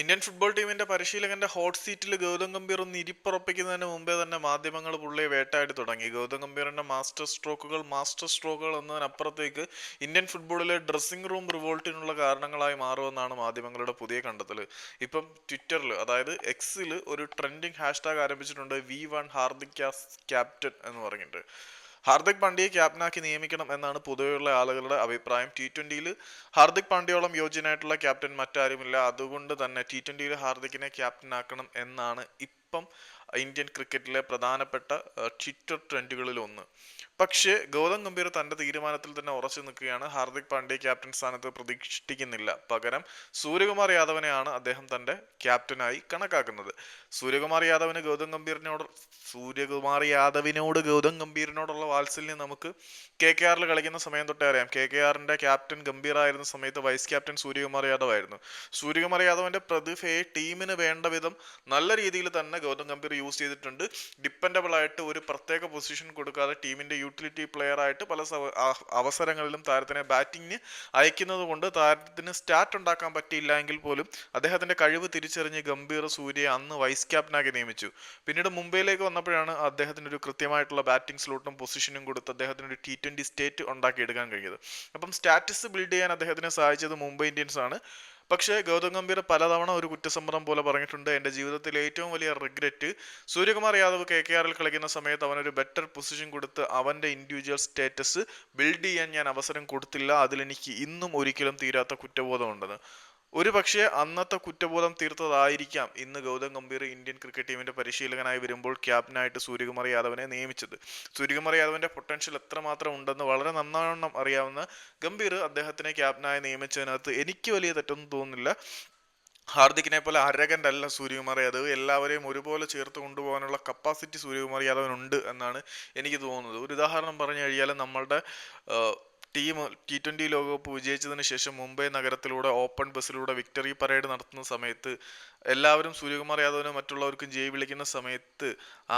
Indian football ടീമിന്റെ പരിശീലകന്റെ hot സീറ്റിൽ ഗൗതം ഗംഭീർ ഒന്ന് ഇരിപ്പുറപ്പിക്കുന്നതിന് മുമ്പേ തന്നെ മാധ്യമങ്ങൾ പുള്ളിയെ വേട്ടാടി തുടങ്ങി. ഗൗതം ഗംഭീറിന്റെ മാസ്റ്റർ സ്ട്രോക്കുകൾ മാസ്റ്റർ സ്ട്രോക്കുകൾ എന്നതിനപ്പുറത്തേക്ക് ഇന്ത്യൻ ഫുട്ബോളിലെ ഡ്രസ്സിംഗ് റൂം റിവോൾട്ടിനുള്ള കാരണങ്ങളായി മാറുമെന്നാണ് മാധ്യമങ്ങളുടെ പുതിയ കണ്ടെത്തൽ. ഇപ്പം ട്വിറ്ററിൽ അതായത് എക്സിൽ ഒരു ട്രെൻഡിങ് ഹാഷ്ടാഗ് ആരംഭിച്ചിട്ടുണ്ട് വി വൺ ഹാർദിക് ക്യാപ്റ്റൻ എന്ന് പറഞ്ഞിട്ട്. ഹാർദിക് പാണ്ഡ്യയെ ക്യാപ്റ്റനാക്കി നിയമിക്കണം എന്നാണ് പൊതുവെയുള്ള ആളുകളുടെ അഭിപ്രായം. ടി ട്വന്റിയിൽ ഹാർദിക് പാണ്ഡ്യയോളം യോഗ്യനായിട്ടുള്ള ക്യാപ്റ്റൻ മറ്റാരുമില്ല. അതുകൊണ്ട് തന്നെ ടി ട്വന്റിയിൽ ഹാർദിക്കിനെ ക്യാപ്റ്റനാക്കണം എന്നാണ് ഇപ്പം ഇന്ത്യൻ ക്രിക്കറ്റിലെ പ്രധാനപ്പെട്ട ട്വിറ്റർ ട്രെൻഡുകളിൽ ഒന്ന് പക്ഷേ ഗൗതം ഗംഭീർ തന്റെ തീരുമാനത്തിൽ തന്നെ ഉറച്ചു നിൽക്കുകയാണ്. ഹാർദിക് പാണ്ഡ്യ ക്യാപ്റ്റൻ സ്ഥാനത്ത് പ്രതീക്ഷിക്കുന്നില്ല പകരം സൂര്യകുമാർ യാദവിനെയാണ് അദ്ദേഹം തന്റെ ക്യാപ്റ്റനായി കണക്കാക്കുന്നത്. സൂര്യകുമാർ യാദവിന് ഗൗതം ഗംഭീറിനോട് സൂര്യകുമാർ യാദവിനോട് ഗൗതം ഗംഭീറിനോടുള്ള വാത്സല്യം നമുക്ക് കെ കെ ആറിൽ കളിക്കുന്ന സമയം തൊട്ടേ അറിയാം. കെ കെ ആറിന്റെ ക്യാപ്റ്റൻ ഗംഭീർ ആയിരുന്ന സമയത്ത് വൈസ് ക്യാപ്റ്റൻ സൂര്യകുമാർ യാദവ് ആയിരുന്നു. സൂര്യകുമാർ യാദവിന്റെ പ്രതിഭയെ ടീമിന് വേണ്ട വിധം നല്ല രീതിയിൽ തന്നെ ഗൗതം ഗംഭീർ യൂസ് ചെയ്തിട്ടുണ്ട്. ഡിപ്പെൻഡബിൾ ആയിട്ട് ഒരു പ്രത്യേക പൊസിഷൻ കൊടുക്കാതെ ടീമിന്റെ യൂട്ടിലിറ്റി പ്ലെയർ ആയിട്ട് പല അവസരങ്ങളിലും താരത്തിനെ ബാറ്റിങ്ങിന് അയക്കുന്നത് കൊണ്ട് താരത്തിന് സ്റ്റാർട്ട് ഉണ്ടാക്കാൻ പറ്റിയില്ല എങ്കിൽ പോലും അദ്ദേഹത്തിന്റെ കഴിവ് തിരിച്ചറിഞ്ഞ് ഗംഭീർ സൂര്യ അന്ന് വൈസ് ക്യാപ്റ്റനാക്കി നിയമിച്ചു. പിന്നീട് മുംബൈയിലേക്ക് വന്നപ്പോഴാണ് അദ്ദേഹത്തിന് ഒരു കൃത്യമായിട്ടുള്ള ബാറ്റിംഗ് സ്ലോട്ടും പൊസിഷനും കൊടുത്ത് അദ്ദേഹത്തിന് ഒരു ടി ട്വന്റി സ്റ്റേറ്റ് ഉണ്ടാക്കിയെടുക്കാൻ കഴിഞ്ഞത്. അപ്പം സ്റ്റാറ്റസ് ബിൽഡ് ചെയ്യാൻ അദ്ദേഹത്തിന് സഹായിച്ചത് മുംബൈ ഇന്ത്യൻസ് ആണ്. പക്ഷേ ഗൗതം ഗംഭീർ പലതവണ ഒരു കുറ്റസമ്മതം പോലെ പറഞ്ഞിട്ടുണ്ട്. എന്റെ ജീവിതത്തിലെ ഏറ്റവും വലിയ regret Suryakumar Yadav K K ആറിൽ കളിക്കുന്ന സമയത്ത് അവനൊരു ബെറ്റർ പൊസിഷൻ കൊടുത്ത് അവന്റെ ഇൻഡിവിജ്വൽ സ്റ്റേറ്റസ് ബിൽഡ് ചെയ്യാൻ ഞാൻ അവസരം കൊടുത്തില്ല. അതിലെനിക്ക് ഇന്നും ഒരിക്കലും തീരാത്ത കുറ്റബോധമുണ്ടെന്ന്. ഒരു പക്ഷേ അന്നത്തെ കുറ്റബോധം തീർത്തതായിരിക്കാം ഇന്ന് ഗൗതം ഗംഭീർ ഇന്ത്യൻ ക്രിക്കറ്റ് ടീമിന്റെ പരിശീലകനായി വരുമ്പോൾ ക്യാപ്റ്റനായിട്ട് സൂര്യകുമാർ യാദവിനെ നിയമിച്ചത്. സൂര്യകുമാർ യാദവിന്റെ പൊട്ടൻഷ്യൽ എത്രമാത്രം ഉണ്ടെന്ന് വളരെ നന്നാവണ്ണം അറിയാവുന്ന ഗംഭീർ അദ്ദേഹത്തിനെ ക്യാപ്റ്റനായി നിയമിച്ചതിനകത്ത് എനിക്ക് വലിയ തെറ്റൊന്നും തോന്നുന്നില്ല. ഹാർദിക്കിനെ പോലെ അരകന്റെ അല്ല സൂര്യകുമാർ യാദവ്. എല്ലാവരെയും ഒരുപോലെ ചേർത്ത് കൊണ്ടുപോകാനുള്ള കപ്പാസിറ്റി സൂര്യകുമാർ യാദവിനുണ്ട് എന്നാണ് എനിക്ക് തോന്നുന്നത്. ഒരു ഉദാഹരണം പറഞ്ഞു കഴിഞ്ഞാൽ നമ്മളുടെ ടീം ടി ട്വന്റി ലോകകപ്പ് വിജയിച്ചതിന് ശേഷം മുംബൈ നഗരത്തിലൂടെ ഓപ്പൺ ബസ്സിലൂടെ വിക്ടറി പരേഡ് നടത്തുന്ന സമയത്ത് എല്ലാവരും സൂര്യകുമാർ യാദവിനും മറ്റുള്ളവർക്കും ജയ് വിളിക്കുന്ന സമയത്ത്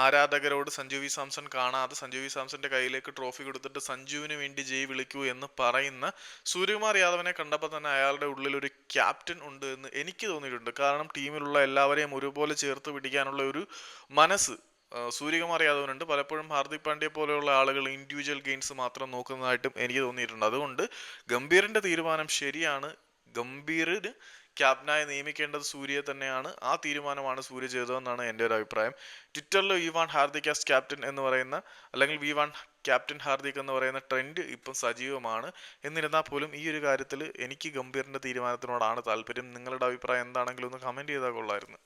ആരാധകരോട് സഞ്ജു വി സാംസൺ കാണാതെ സഞ്ജു വി സാംസന്റെ കയ്യിലേക്ക് ട്രോഫി കൊടുത്തിട്ട് സഞ്ജുവിന് വേണ്ടി ജയ് വിളിക്കൂ എന്ന് പറയുന്ന സൂര്യകുമാർ യാദവിനെ കണ്ടപ്പോൾ തന്നെ അയാളുടെ ഉള്ളിൽ ഒരു ക്യാപ്റ്റൻ ഉണ്ട് എന്ന് എനിക്ക് തോന്നിയിട്ടുണ്ട്. കാരണം ടീമിലുള്ള എല്ലാവരെയും ഒരുപോലെ ചേർത്ത് പിടിക്കാനുള്ള ഒരു മനസ്സ് സൂര്യകുമാർ പലപ്പോഴും ഹാർദിക് പാണ്ഡ്യ പോലെയുള്ള ആളുകൾ ഇൻഡിവിജ്വൽ ഗെയിംസ് മാത്രം നോക്കുന്നതായിട്ടും എനിക്ക് തോന്നിയിട്ടുണ്ട്. അതുകൊണ്ട് ഗംഭീറിന്റെ തീരുമാനം ശരിയാണ്. ഗംഭീറിന് ക്യാപ്റ്റനായി നിയമിക്കേണ്ടത് സൂര്യയെ തന്നെയാണ്. ആ തീരുമാനമാണ് സൂര്യ ചെയ്തതെന്നാണ് എന്റെ ഒരു അഭിപ്രായം. ട്വിറ്ററിൽ we want Hardik as captain എന്ന് പറയുന്ന അല്ലെങ്കിൽ വി വാൺ ക്യാപ്റ്റൻ ഹാർദിക് എന്ന് പറയുന്ന ട്രെൻഡ് ഇപ്പം സജീവമാണ്. എന്നിരുന്നാൽ പോലും ഈ ഒരു കാര്യത്തിൽ എനിക്ക് ഗംഭീറിന്റെ തീരുമാനത്തിനോടാണ് താല്പര്യം. നിങ്ങളുടെ അഭിപ്രായം എന്താണെങ്കിലും ഒന്ന് കമന്റ് ചെയ്താൽ കൊള്ളായിരുന്നു